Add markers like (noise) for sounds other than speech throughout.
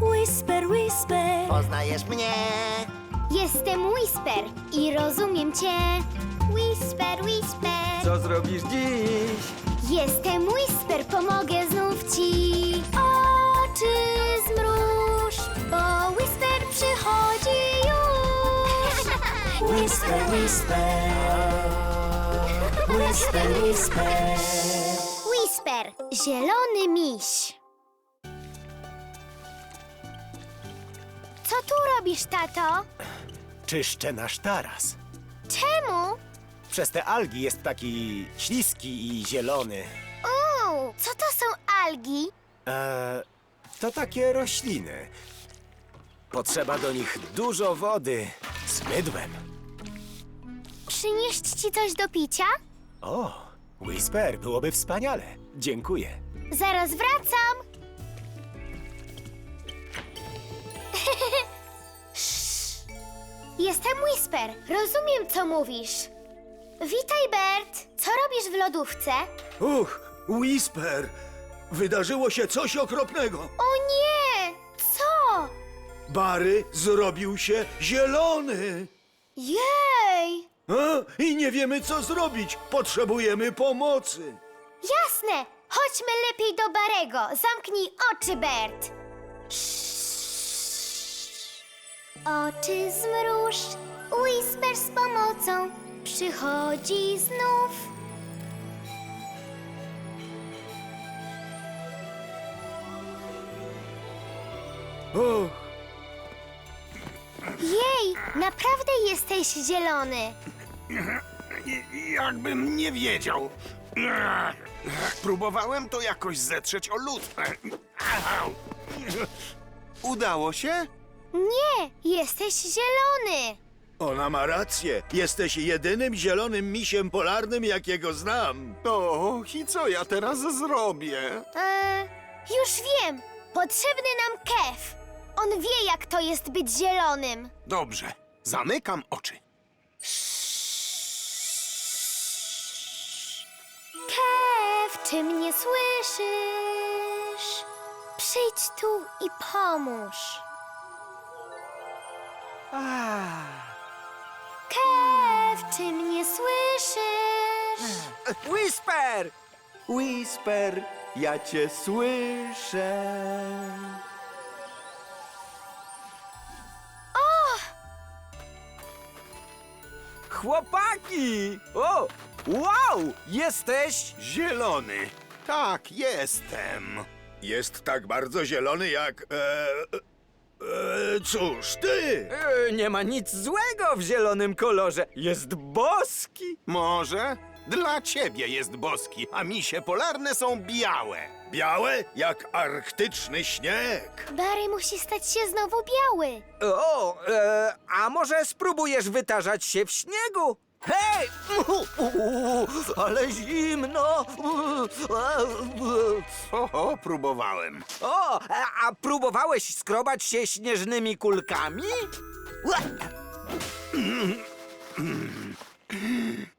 Whisper, whisper. Poznajesz mnie? Jestem Whisper i rozumiem cię. Whisper, Whisper. Co zrobisz dziś? Jestem Whisper, pomogę znów ci. Oczy zmruż, bo Whisper przychodzi już. (laughs) Whisper, whisper. Whisper, whisper. Whisper, zielony miś. Co tu robisz, tato? Czyszczę nasz taras. Czemu? Przez te algi jest taki śliski i zielony. Uuu, co to są algi? Eee, to takie rośliny. Potrzeba do nich dużo wody z mydłem. Przynieść ci coś do picia? O, Whisper, byłoby wspaniale. Dziękuję. Zaraz wracam. Jestem Whisper. Rozumiem, co mówisz. Witaj, Bert. Co robisz w lodówce? Uch, Whisper! Wydarzyło się coś okropnego. O nie! Co? Barry zrobił się zielony. Jej! A? I nie wiemy, co zrobić. Potrzebujemy pomocy. Jasne! Chodźmy lepiej do Barego. Zamknij oczy, Bert. Oczy zmruż, Whisper z pomocą przychodzi znów. O, Jej, naprawdę jesteś zielony. Jakbym nie wiedział. Próbowałem to jakoś zetrzeć o lód. Udało się? Nie, jesteś zielony. ona ma rację. Jesteś jedynym zielonym misiem polarnym, jakiego znam. O, i co ja teraz zrobię? Eee, już wiem. Potrzebny nam Kev. On wie, jak to jest być zielonym. Dobrze, zamykam oczy. Kev, czy mnie słyszysz? Przyjdź tu i pomóż. Kev, czy mnie słyszysz? Whisper! Whisper, ja cię słyszę. Chłopaki! O! Wow! Jesteś... Zielony. Tak, jestem. Jest tak bardzo zielony jak. E, e, cóż, ty! E, nie ma nic złego w zielonym kolorze. Jest boski. Może? Dla ciebie jest boski, a misie polarne są białe. Białe jak arktyczny śnieg. Barry musi stać się znowu biały. O, e, a może spróbujesz wytarzać się w śniegu? Hej! (laughs) Ale zimno! Oho, próbowałem. O, a, a próbowałeś skrobać się śnieżnymi kulkami?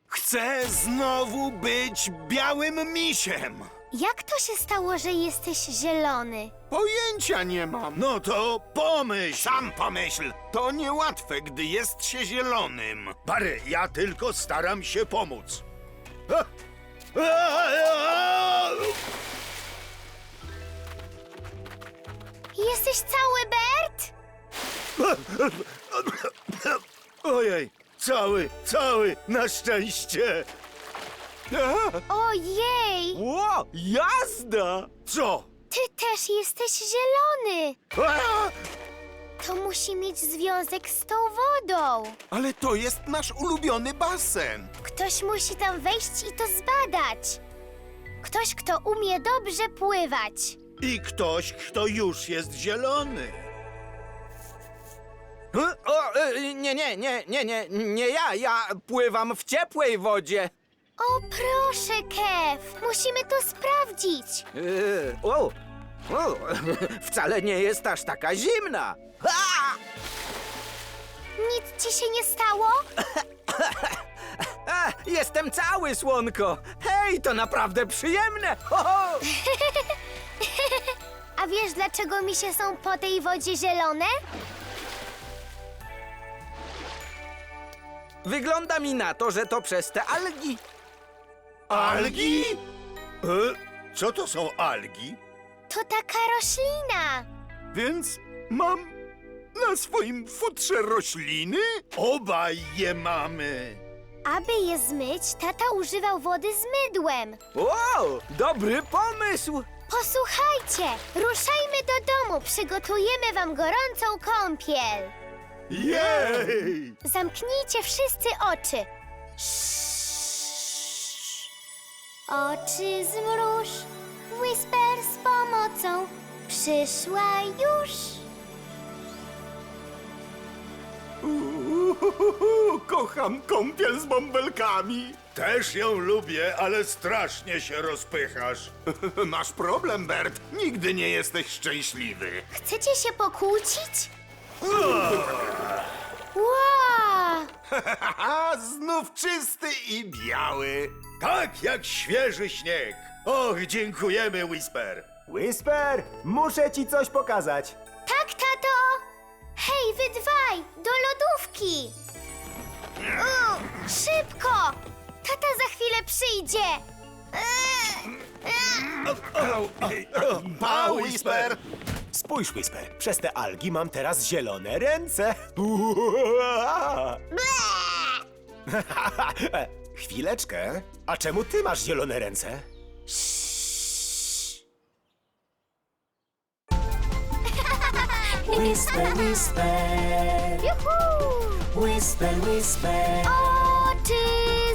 Chcę znowu być białym misiem. Jak to się stało, że jesteś zielony? Pojęcia nie mam. No to pomyśl! Sam pomyśl, to niełatwe, gdy jest się zielonym. Barry, ja tylko staram się pomóc. Jesteś cały, Bert? Ojej, cały, cały, na szczęście. Ojej! Ło, jazda! Co? Ty też jesteś zielony! A! To musi mieć związek z tą wodą. Ale to jest nasz ulubiony basen. Ktoś musi tam wejść i to zbadać. Ktoś, kto umie dobrze pływać. I ktoś, kto już jest zielony. O, e, nie, nie, nie, nie, nie, nie ja, ja pływam w ciepłej wodzie. O, proszę, Kev! Musimy to sprawdzić. E, o, o, (laughs) wcale nie jest aż taka zimna. A! Nic ci się nie stało? A, jestem cały, słonko. Hej, to naprawdę przyjemne. Ho, ho. (laughs) A wiesz, dlaczego misie są po tej wodzie zielone? Wygląda mi na to, że to przez te algi. Algi? E, co to są algi? To taka roślina. Więc mam na swoim futrze rośliny? Obaj je mamy. Aby je zmyć, tata używał wody z mydłem. Wow, dobry pomysł! Posłuchajcie, ruszajmy do domu, przygotujemy wam gorącą kąpiel. Jej! Zamknijcie wszyscy oczy. Oczy zmruż, Whisper z pomocą przyszła już. Uhuhuhu, kocham kąpiel z bąbelkami. Też ją lubię, ale strasznie się rozpychasz. (laughs) Masz problem, Bert. Nigdy nie jesteś szczęśliwy. Chcecie się pokłócić? Wow! Haha, (laughs) znów czysty i biały. Tak jak świeży śnieg. Och, dziękujemy, Whisper. Whisper, muszę ci coś pokazać. Tak! Hej, wy dwaj, do lodówki! U, szybko! Tata za chwilę przyjdzie! Pa, Whisper. Spójrz, Whisper, przez te algi mam teraz zielone ręce. (laughs) Chwileczkę. A czemu ty masz zielone ręce? Whisper, whisper, Juhu! whisper, whisper. Oczy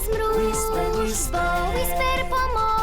zmruż, Whisper, whisper. Whisper pomoże.